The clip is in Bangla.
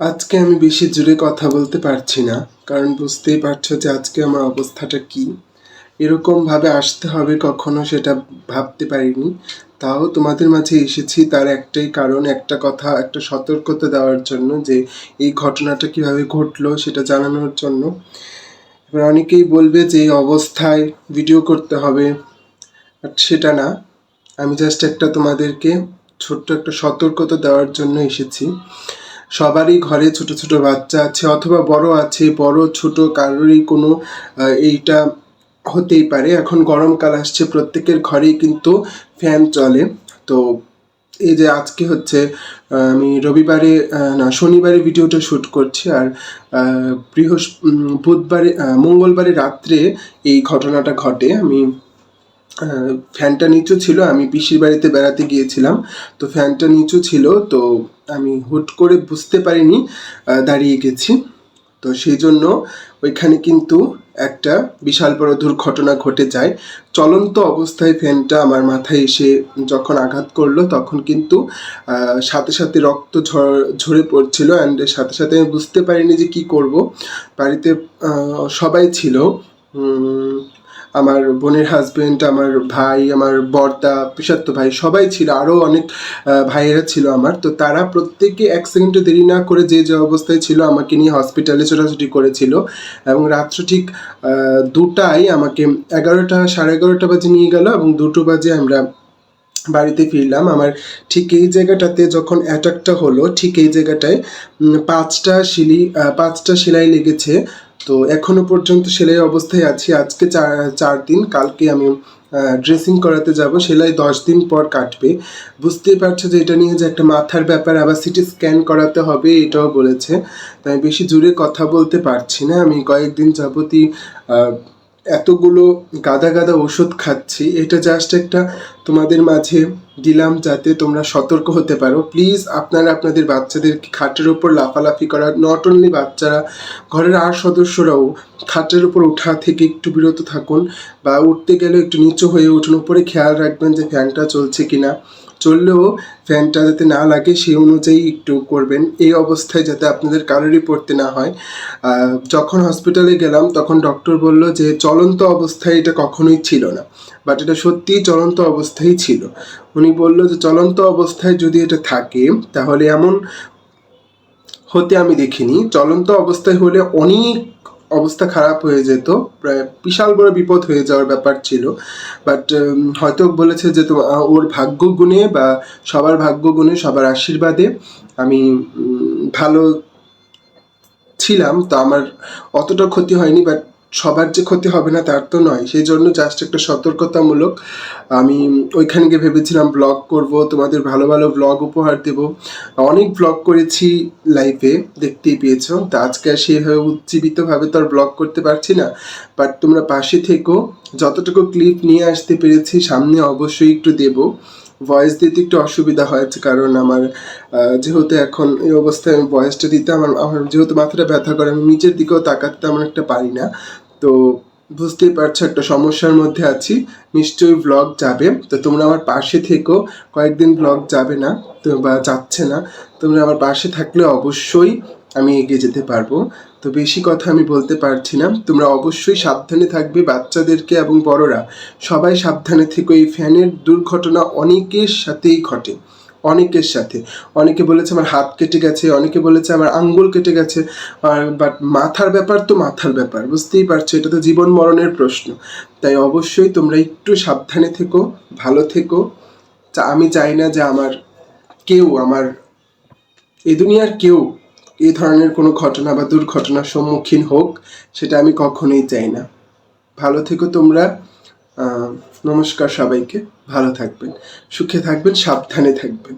আজকে আমি বেশি জোরে কথা বলতে পারছি না, কারণ বুঝতেই পারছ যে আজকে আমার অবস্থাটা কি। এরকমভাবে আসতে হবে কখনো সেটা ভাবতে পারিনি, তাও তোমাদের মাঝে এসেছি তার একটাই কারণ, একটা কথা, একটা সতর্কতা দেওয়ার জন্য যে এই ঘটনাটা কীভাবে ঘটলো সেটা জানানোর জন্য। এবার অনেকেই বলবে যে এই অবস্থায় ভিডিও করতে হবে বাট সেটা না। আমি জাস্ট একটা তোমাদেরকে ছোট্ট একটা সতর্কতা দেওয়ার জন্য এসেছি। সবারই ঘরে ছোট ছোট বাচ্চা আছে অথবা বড় আছে, বড়, ছোট, কারোরই কোনো এইটা হতেই পারে। এখন গরমকাল আসছে, প্রত্যেকের ঘরেই কিন্তু ফ্যান চলে। তো এই যে আজকে হচ্ছে আমি রবিবারে না, শনিবারে ভিডিওটা শ্যুট করছি আর বৃহস্প বুধবারে মঙ্গলবারে রাত্রে এই ঘটনাটা ঘটে। আমি ফ্যানটা নিচু ছিল, আমি পিসির বাড়িতে বেড়াতে গিয়েছিলাম। তো ফ্যানটা নিচু ছিল, তো আমি হুট করে বুঝতে পারিনি দাঁড়িয়ে গেছি। তো সেই জন্য ওইখানে কিন্তু একটা বিশাল বড় দুর্ঘটনা ঘটে যায়। চলন্ত অবস্থায় ফ্যানটা আমার মাথায় এসে যখন আঘাত করল, তখন কিন্তু সাথে সাথে রক্ত ঝর- ঝরে পড়ছিল অ্যান্ড সাথে সাথে আমি বুঝতে পারিনি যে কি করব। বাড়িতে সবাই ছিল। আমার বোনের হাজবেন্ড আমার ভাই, আমার বর্দা পিসাত্ত ভাই সবাই ছিল আরও অনেক ভাইয়েরা ছিল আমার। তো তারা প্রত্যেকে এক সেকেন্ডে দেরি না করে যে যে অবস্থায় ছিল আমাকে নিয়ে হসপিটালে ছোটাছুটি করেছিল। এবং রাত্র ঠিক দুটায় আমাকে এগারোটা, সাড়ে এগারোটা বাজে নিয়ে গেল এবং দুটো বাজে আমরা বাড়িতে ফিরলাম। আমার ঠিক এই জায়গাটাতে যখন অ্যাটাকটা হলো, ঠিক এই জায়গাটায় পাঁচটা শিলি পাঁচটা সেলাই লেগেছে। তো এখনও পর্যন্ত সেলাই অবস্থায় আছি। আজকে চার চার দিন, কালকে আমি ড্রেসিং করাতে যাব। সেলাই দশ দিন পর কাটবে। বুঝতেই পারছ যে এটা নিয়ে যে একটা মাথার ব্যাপার, আবার সিটি স্ক্যান করাতে হবে, এটাও বলেছে। তাই বেশি জোরে কথা বলতে পারছি না। আমি কয়েকদিন যাবতই এতগুলো গাদা গাদা ওষুধ খাচ্ছি। এটা জাস্ট একটা তোমাদের মাঝে দিলাম যাতে তোমরা সতর্ক হতে পারো। প্লিজ আপনারা আপনাদের বাচ্চাদের খাটের ওপর লাফালাফি করা। নট অনলি বাচ্চারা, ঘরের আর সদস্যরাও খাটের উপর ওঠা থেকে একটু বিরত থাকুন বা উঠতে গেলে একটু নিচু হয়ে উঠুন। উপরে খেয়াল রাখবেন যে ফ্যানটা চলছে কিনা। চললেও ফ্যানটা যাতে না লাগে, সেই অনুযায়ী একটু করবেন। এই অবস্থায় যাতে আপনাদের কারোরই পড়তে না হয়। যখন হসপিটালে গেলাম, তখন ডক্টর বলল যে, চলন্ত অবস্থায় এটা কখনোই ছিল না। বাট এটা সত্যিই চলন্ত অবস্থায় ছিল। উনি বলল যে, চলন্ত অবস্থায় যদি এটা থাকে, তাহলে এমন হতে আমি দেখিনি। চলন্ত অবস্থায় হলে অনেক অবস্থা খারাপ হয়ে যেত। প্রায় বিশাল বড় বিপদ হয়ে যাওয়ার ব্যাপার ছিল। বাট হয়তো বলেছে যে তো ওর ভাগ্য গুণে বা সবার ভাগ্য গুণে সবার আশীর্বাদে আমি ভালো ছিলাম। তো আমার অতটা ক্ষতি হয়নি বাট সবার যে ক্ষতি হবে না, তার তো নয়। সেই জন্য জাস্ট একটা সতর্কতামূলক আমি ওইখানে গিয়ে ভেবেছিলাম ব্লগ করব, তোমাদের ভালো ভালো ব্লগ উপহার দেব। অনেক ব্লগ করেছি লাইফে দেখতেই পেয়েছ। তা আজকে আর সেভাবে উজ্জীবিতভাবে তো আর ব্লগ করতে পারছি না। বাট তোমরা পাশে থেকো। যতটুকু ক্লিপ নিয়ে আসতে পেরেছি, সামনে অবশ্যই একটু দেবো। ভয়েস দিতে একটু অসুবিধা হয়েছে কারণ আমার যেহেতু এখন এই অবস্থায় আমি ভয়েসটা দিতে আমার আমার যেহেতু মাথাটা ব্যথা করে, আমি নিচের দিকেও তাকাতে তেমন একটা পারি না। তো বুঝতেই পারছ একটা সমস্যার মধ্যে আছি। নিশ্চয়ই ব্লগ যাবে। তো তোমরা আমার পাশে থেকো। কয়েকদিন ব্লগ যাবে না বা যাচ্ছে না। তোমরা আমার পাশে থাকলে অবশ্যই আমি এগিয়ে যেতে পারব। তো বেশি কথা আমি বলতে পারছি না। তোমরা অবশ্যই সাবধানে থাকবে বাচ্চাদেরকে এবং বড়রা। সবাই সাবধানে থেকো। এই ফ্যানের দুর্ঘটনা অনেকের সাথেই ঘটে। অনেকের সাথে। অনেকে বলেছে, আমার হাত কেটে গেছে। অনেকে বলেছে, আমার আঙ্গুল কেটে গেছে। আর বাট মাথার ব্যাপার তো মাথার ব্যাপার, বুঝতেই পারছ? এটা তো জীবন মরণের প্রশ্ন। তাই অবশ্যই তোমরা একটু সাবধানে থেকো, ভালো থেকো। আমি চাই না যে আমার কেউ, আমার এই দুনিয়ার কেউ এই ধরনের কোনো ঘটনা বা দুর্ঘটনার সম্মুখীন হোক, সেটা আমি কখনোই চাই না। ভালো থেকো তোমরা। নমস্কার সবাইকে ভালো থাকবেন সুখে থাকবেন সাবধানে থাকবেন।